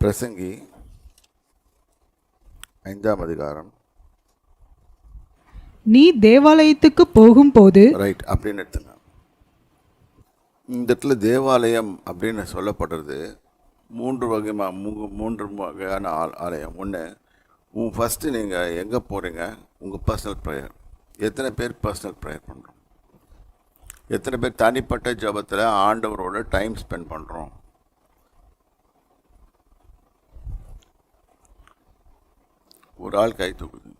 பிரசங்கி ஐந்தாம் அதிகாரம். நீ தேவாலயத்துக்கு போகும்போது ரைட் அப்படின்னு எடுத்துங்க. இந்த இடத்துல தேவாலயம் அப்படின்னு சொல்லப்படுறது மூன்று வகைமா மூன்று மூன்று வகையான ஆல் ஆலயம். ஒன்று உன் ஃபஸ்ட்டு நீங்கள் எங்கே போகிறீங்க உங்கள் பர்சனல் ப்ரேயர் எத்தனை பேர் பர்சனல் ப்ரேயர் பண்ணுறோம் எத்தனை பேர் தனிப்பட்ட ஜபத்தில் ஆண்டவரோட டைம் ஸ்பெண்ட் பண்ணுறோம் ஒரு ஆள் கை தூக்குது.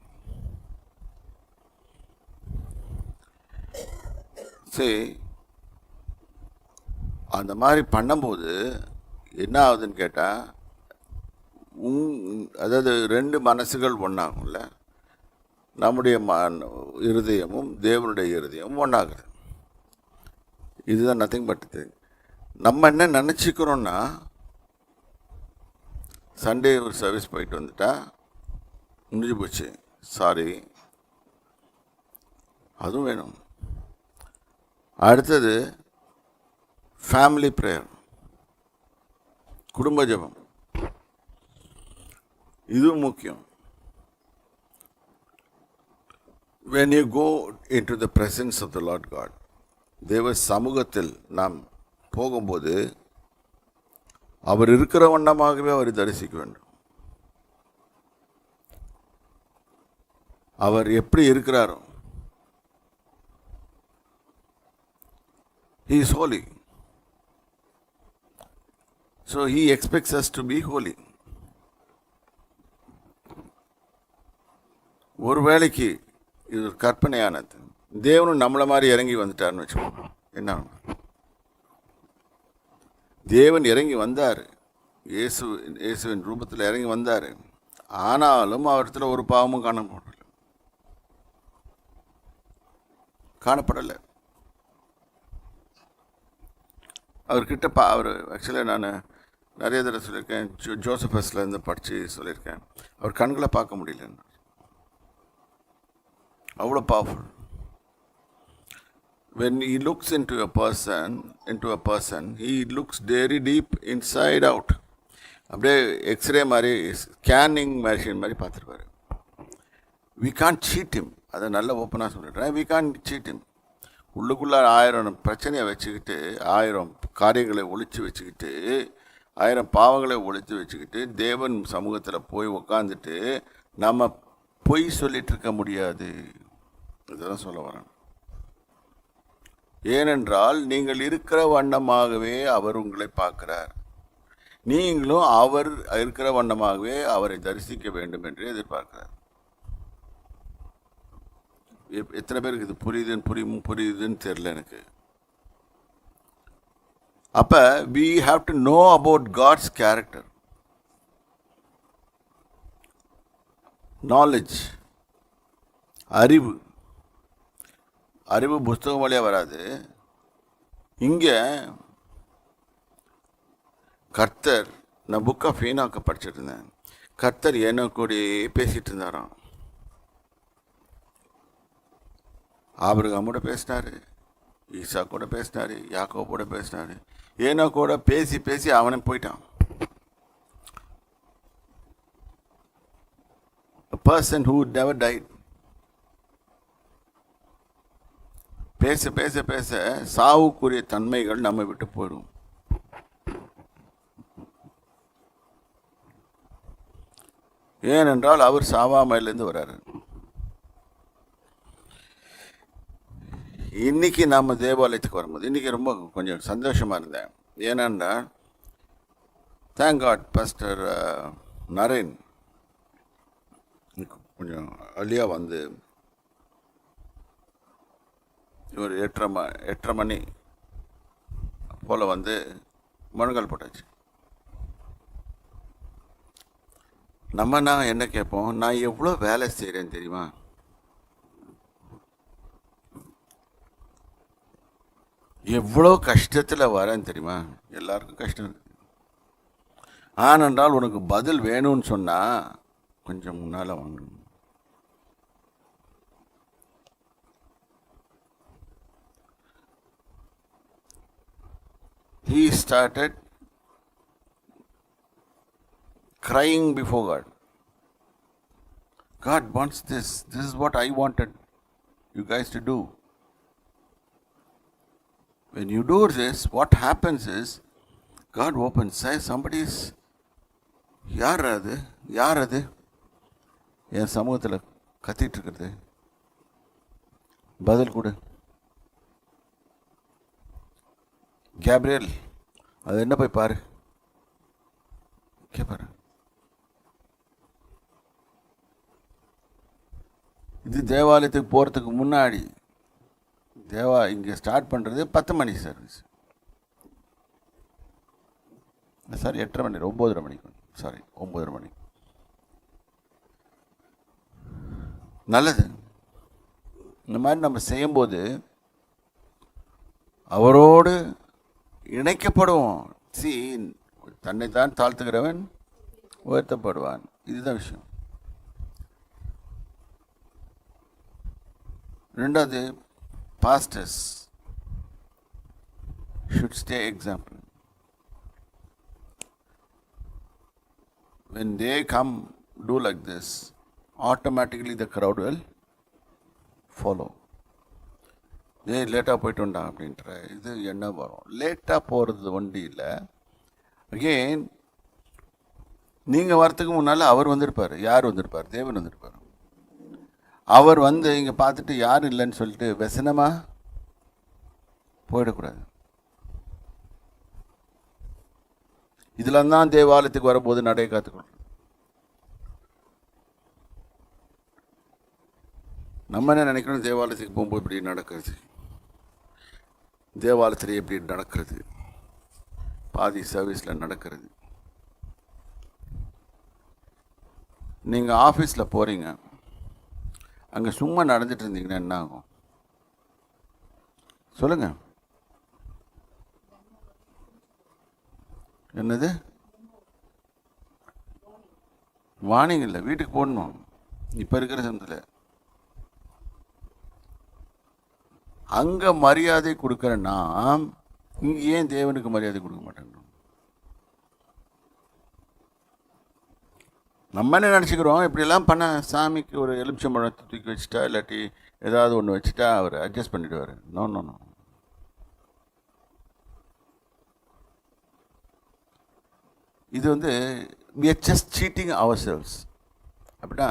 சரி. அந்த மாதிரி பண்ணும்போது என்ன ஆகுதுன்னு கேட்டால் உங் அதாவது ரெண்டு மனசுகள் ஒன்றாகும்ல நம்முடைய ம இருதயமும் தேவனுடைய இருதயமும் ஒன்றாகுது இதுதான் நத்திங் பட் நம்ம என்ன நினச்சிக்கிறோன்னா சண்டே ஒரு சர்வீஸ் போயிட்டு வந்துட்டால் முடிஞ்சு போச்சு. சாரி அதுவும் வேணும். அடுத்தது ஃபேமிலி ப்ரேயர் குடும்ப ஜெபம். இதுவும் முக்கியம். When you go into the presence of the Lord God தேவ சமூகத்தில் நாம் போகும்போது அவர் இருக்கிற வண்ணமாகவே அவரை தரிசிக்க வேண்டும். அவர் எப்படி இருக்கிறாரோ. He is holy so he expects us to be holy ஒரு வேளைக்கு இது ஒரு கற்பனையானது. தேவனும் நம்மளை மாதிரி இறங்கி வந்துட்டார்னு வச்சுக்கோங்க. என்ன? ஆகும்? தேவன் இறங்கி வந்தார். இயேசு இயேசுவின் ரூபத்தில் இறங்கி வந்தார். ஆனாலும் அவரிடத்துல ஒரு பாவமும் காணப்படல காணப்படலை. அவர்கிட்ட பா அவர் ஆக்சுவலாக நான் நிறைய தடவை சொல்லியிருக்கேன். ஜோ ஜோசஃபஸில் இருந்து படித்து சொல்லியிருக்கேன். அவர் கண்களை பார்க்க முடியலன்னு அவ்வளோ powerful when he looks into a person into a person he looks very deep inside out. அப்படியே எக்ஸ்ரே மாதிரி ஸ்கேனிங் மெஷின் மாதிரி பார்த்துருப்பாரு. வி கான் சீட் இம் அதை நல்ல ஓப்பனாக சொல்லிடுறேன். வி கான் சீட்டின் உள்ளுக்குள்ளே ஆயிரம் பிரச்சனையை வச்சுக்கிட்டு ஆயிரம் காரியங்களை ஒழித்து வச்சுக்கிட்டு ஆயிரம் பாவங்களை ஒழித்து வச்சுக்கிட்டு தேவன் சமூகத்தில் போய் உக்காந்துட்டு நம்ம பொய் சொல்லிட்டு இருக்க முடியாது. இதெல்லாம் சொல்ல வரேன். ஏனென்றால் நீங்கள் இருக்கிற வண்ணமாகவே அவர் உங்களை பார்க்கிறார். நீங்களும் அவர் இருக்கிற வண்ணமாகவே அவரை தரிசிக்க வேண்டும் என்று எதிர்பார்க்கிறார். எத்தனை பேருக்கு இது புரியுதுன்னு புரியும் புரியுதுன்னு தெரில எனக்கு. அப்போ we have to know about God's character knowledge அறிவு. அறிவு புஸ்தகம் வழியாக வராது. இங்கே கர்த்தர் நான் புக் ஆஃப் ஈனாக்க படிச்சுட்டு இருந்தேன். கர்த்தர் என்ன கூடயே பேசிகிட்டு இருந்தாராம். ஆபிரகாமோட பேசினாரு ஈசா கூட பேசினாரு யாக்கோ கூட பேசினாரு. ஏனோ கூட பேசி பேசி அவனே போயிட்டான். பர்சன் ஹூ நெவர் டைட் பேச பேச பேச சாவுக்குரிய தன்மைகள் நம்ம விட்டு போயிடும் ஏனென்றால் அவர் சாவாமையிலேருந்து வர்றாரு இன்னைக்கு நாம் தேவாலயத்துக்கு வரும்போது இன்றைக்கி ரொம்ப கொஞ்சம் சந்தோஷமாக இருந்தேன். ஏனென்னா தேங்க் காட் பாஸ்டர் நரேன் கொஞ்சம் அழியாக வந்து ஒரு எட்டரை ம எட்டரை மணி போல் வந்து முழங்கால் போட்டாச்சு. நம்ம நான் என்ன கேட்போம்? நான் எவ்வளோ வேலை செய்கிறேன் தெரியுமா? எவ்வளோ கஷ்டத்தில் வரேன் தெரியுமா எல்லாருக்கும் கஷ்டம் ஆனென்றால் உனக்கு பதில் வேணும்னு சொன்னால் கொஞ்சம் முன்னால் வாங்கணும் he started crying before God God wants this This is what I wanted you guys to do. When you do this, what happens is God opens, Say, somebody is, யார் அது? யார் அது? என் சமூகத்தில் கத்திட்டு இருக்கிறது பதில் கொடு. கேப்ரியல் அது என்ன போய் பாரு. கேப்பாரு. இது தேவாலயத்துக்கு போகிறதுக்கு முன்னாடி தேவா இங்கே ஸ்டார்ட் பண்ணுறது பத்து மணி சர்வீஸ் சாரி எட்டரை மணி ஒம்போதரை மணிக்கு சாரி ஒம்போதரை மணி. நல்லது. இந்த மாதிரி நம்ம செய்யும்போது அவரோடு இணைக்கப்படுவோம். சி தன்னைத்தான் தாழ்த்துகிறவன் உயர்த்தப்படுவான். இதுதான் விஷயம். ரெண்டாவது pastors should stay example when they come do like this automatically the crowd will follow. ஏ லேட்டாக போயிட்டு வந்தான் அப்படின்ற இது என்ன வரும்? லேட்டாக போகிறது வண்டி இல்லை. அகெயின் நீங்கள் வரத்துக்கு முன்னால் அவர் வந்திருப்பார் யார் வந்திருப்பார்? தேவன் வந்திருப்பார். அவர் வந்து இங்கே பார்த்துட்டு யாரும் இல்லைன்னு சொல்லிட்டு வெசனமாக போயிடக்கூடாது. இதில் தான் தேவாலயத்துக்கு வரும்போது நடை காத்துக்கணும் நம்ம என்ன நினைக்கணும் தேவாலயத்துக்கு போகும்போது இப்படி நடக்கிறது. தேவாலயத்தில் எப்படி நடக்கிறது? பாதி சர்வீஸில் நடக்கிறது. நீங்கள் ஆஃபீஸில் போகிறீங்க அங்கே சும்மா நடந்துட்டு இருந்தீங்கன்னா என்ன ஆகும்? சொல்லுங்கள் என்னது? வார்னிங் இல்லை வீட்டுக்கு போடணும். இப்போ இருக்கிற சமயத்தில். அங்கே மரியாதை கொடுக்குற நாம் இங்கே ஏன் தேவனுக்கு மரியாதை கொடுக்க மாட்டேங்கிறோம்? நம்ம என்ன நினச்சிக்கிறோம்? இப்படிலாம் பண்ண சாமிக்கு ஒரு எலுமிச்சம்பழத்தை தூக்கி வச்சுட்டா இல்லாட்டி ஏதாவது ஒன்று வச்சுட்டா அவர் அட்ஜஸ்ட் பண்ணிவிடுவார் நோ நோ நோ இது வந்து we're just cheating ourselves அப்படின்னா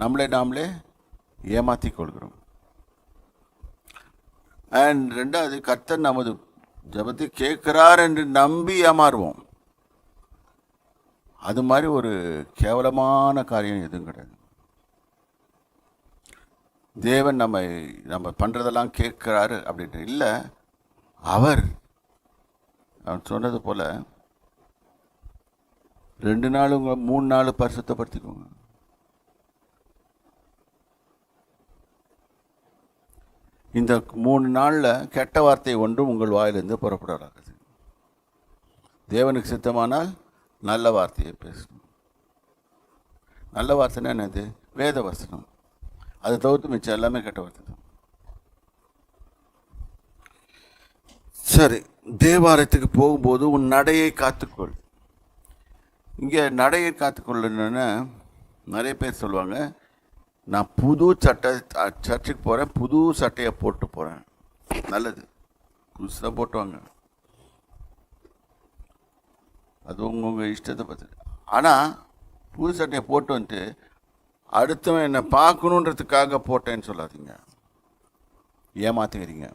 நம்மளே நாமளே ஏமாற்றி கொள்கிறோம். அண்ட் ரெண்டாவது கர்த்தர் நமது ஜபத்தை கேட்குறார் என்று நம்பி ஏமாறுவோம். அது மாதிரி ஒரு கேவலமான காரியம் எதுவும் கிடையாது. தேவன் நம்ம நம்ம பண்ணுறதெல்லாம் கேட்குறாரு அப்படின்ட்டு. இல்லை அவர் அவன் சொன்னது போல் ரெண்டு நாள் உங்க மூணு நாள் பரிசுத்தப்படுத்திக்கோங்க. இந்த மூணு நாளில் கெட்ட வார்த்தை ஒன்றும் உங்கள் வாயிலிருந்து புறப்படாது தேவனுக்கு சித்தமானால் நல்ல வார்த்தையை பேசணும். நல்ல வார்த்தைன்னா என்னது? வேத வசனம். அதை தவிர்த்து மிச்சம் எல்லாமே கெட்ட வார்த்தை தான். சரி தேவாலயத்துக்கு போகும்போது உன் நடையை காத்துக்கொள். இங்கே நடையை காத்துக்கொள்ளணுன்னு நிறைய பேர் சொல்லுவாங்க நான் புது சட்டை சர்ச்சுக்கு போகிறேன் புது சட்டையை போட்டு போகிறேன் நல்லது. புதுசாக போட்டுவாங்க. அது உங்கவுங்க இஷ்டத்தை பார்த்து ஆனால் புது சட்டையை போட்டு வந்துட்டு அடுத்தவன் என்னை பார்க்கணுன்றதுக்காக போட்டேன்னு சொல்லாதீங்க. ஏமாத்துக்கிறீங்க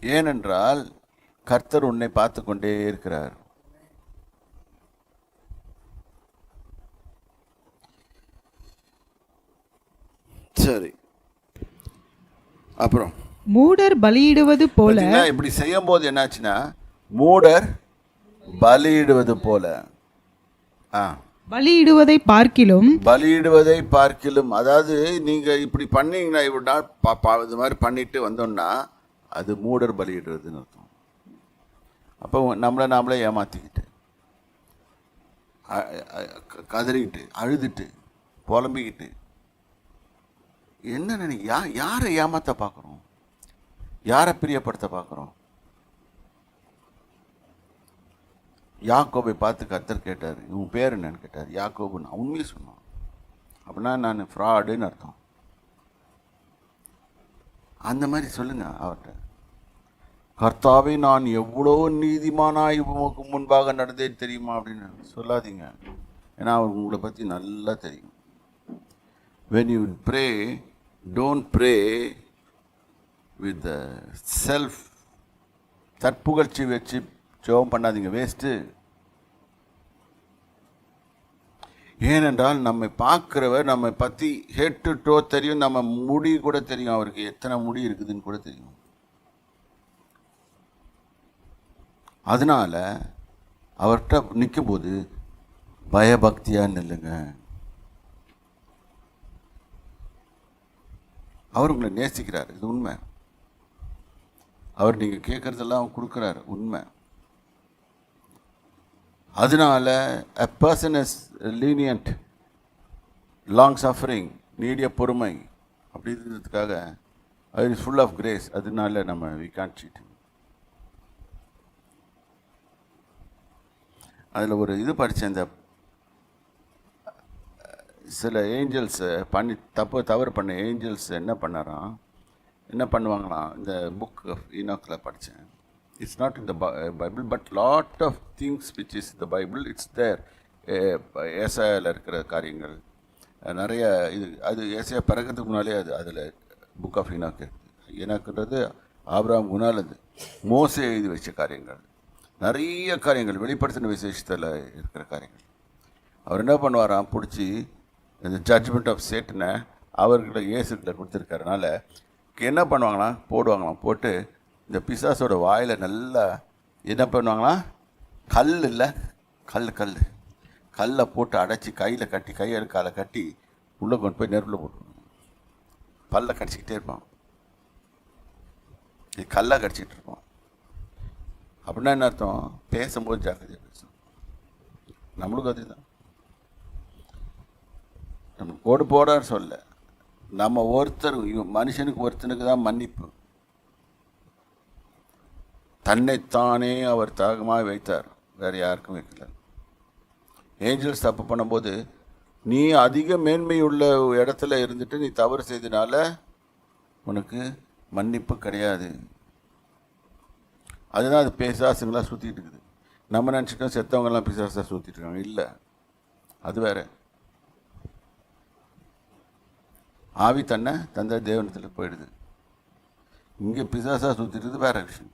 ஏனென்றால் கர்த்தர் உன்னை பார்த்து கொண்டே இருக்கிறார். சரி. அப்புறம்? மூடர் பலியிடுவது போல இப்படி செய்யும் போது என்னாச்சுன்னா மூடர் பலியிடுவது போல. ஆ. பலியிடுவதை பார்க்கிலும் பலியிடுவதை பார்க்கிலும் அதாவது நீங்கள் இப்படி பண்ணீங்கன்னா பா இது மாதிரி பண்ணிட்டு வந்தோம்னா அது மூடர் பலியிடுறதுன்னு அர்த்தம். அப்போ நம்மளை நாமளே ஏமாற்றிக்கிட்டு கதறிக்கிட்டு அழுதுட்டு புலம்பிக்கிட்டு என்ன நினை யா யாரை ஏமாற்ற பார்க்குறோம் யாரை பிரியப்படுத்த பார்க்குறோம்? யாக்கோபை பார்த்து கர்த்தர் கேட்டார் உன் பேர் என்னன்னு? கேட்டார். யாக்கோபு நான் உண்மையை சொன்னான். அப்படின்னா நான் ஃப்ராடுன்னு அர்த்தம். அந்த மாதிரி சொல்லுங்கள் அவர்கிட்ட. கர்த்தாவை நான் எவ்வளோ நீதிமானாக உமக்கு முன்பாக நடந்தேன் தெரியுமா? அப்படின்னு சொல்லாதீங்க. ஏன்னா அவர் உங்களை பற்றி நல்லா தெரியும். When you pray don't pray with self தற்புகழ்ச்சி வச்சு ஜெபம் பண்ணாதீங்க வேஸ்ட்டு ஏனென்றால் நம்மை பார்க்குறவர் நம்மை பற்றி ஹெட் டு டோ தெரியும் நம்ம முடி கூட தெரியும் அவருக்கு எத்தனை முடி இருக்குதுன்னு கூட தெரியும். அதனால அவர்கிட்ட நிற்கும்போது பயபக்தியாக நில்லுங்க. அவர் உங்களை நேசிக்கிறார் இது உண்மை. அவர் நீங்கள் கேட்குறதெல்லாம் கொடுக்குறாரு உண்மை. அதனால a person is lenient long suffering நீடிய பொறுமை அப்படின்றதுக்காக அது இஸ் ஃபுல் ஆஃப் கிரேஸ் அதனால நம்ம வி கான் சீட் அதில் ஒரு இது படித்தேன் இந்த சில ஏஞ்சல்ஸை பண்ணி தப்பு தவறு பண்ண ஏஞ்சல்ஸ் என்ன பண்ணாராம்? என்ன பண்ணுவாங்களாம் இந்த புக் ஆஃப் ஈனாக்கில் படித்தேன் it's not in the Bible but lot of things which is the Bible it's there ஏசாயில் இருக்கிற காரியங்கள். நிறைய இது அது ஏசையா பிறக்கிறதுக்கு முன்னாலே அது அதில் புக் ஆஃப் ஈனாக் இருக்குது ஈனாக்குன்றது ஆப்ராம் குணாலது மோசே எழுதி வச்ச காரியங்கள். நிறைய காரியங்கள் வெளிப்படுத்தின விசேஷத்தில் இருக்கிற காரியங்கள். அவர் என்ன பண்ணுவாராம் பிடிச்சி இந்த ஜட்ஜ்மெண்ட் ஆஃப் சேட்டனை அவர்களை இயேசுக்கிட்ட கொடுத்துருக்கறனால என்ன பண்ணுவாங்களாம் போடுவாங்களாம் போட்டு இந்த பிசாசோட வாயில் நல்லா என்ன பண்ணுவாங்களாம் கல் இல்லை கல் கல் கல்லை போட்டு அடைச்சி கையில் கட்டி கையை காலை கட்டி உள்ளே கொண்டு போய் நெருப்பில் போட்டுருவாங்க. பல்ல கடிச்சிக்கிட்டே இருப்பான் இது கல்லாக கடிச்சிக்கிட்டு இருப்பான் அப்படின்னா என்ன அர்த்தம்? பேசும்போது ஜாக்கிரதையாக பேசணும் நம்மளுக்கும் அதுதான். நம்ம கோடு போடான்னு சொல்ல நம்ம ஒருத்தர் மனுஷனுக்கு ஒருத்தனுக்கு தான் மன்னிப்பு. தன்னைத்தானே அவர் தாகமாக வைத்தார். வேறு யாருக்கும் வைக்கல. ஏஞ்சல்ஸ் தப்பு பண்ணும்போது நீ அதிக மேன்மையுள்ள இடத்துல இருந்துட்டு நீ தவறு செய்தனால உனக்கு மன்னிப்பு கிடையாது. அதுதான் அது பேசாசுங்களாக சுற்றிட்டு இருக்குது. நம்ம நினச்சிட்டோம் செத்தவங்கெல்லாம் பிசாசாக சுற்றிட்டு இருக்காங்க. இல்லை. அது வேறு. ஆவி தன்னை தந்தை தேவனத்தில் போயிடுது. இங்கே பிசாசாக சுற்றிட்டு வேற விஷயம்.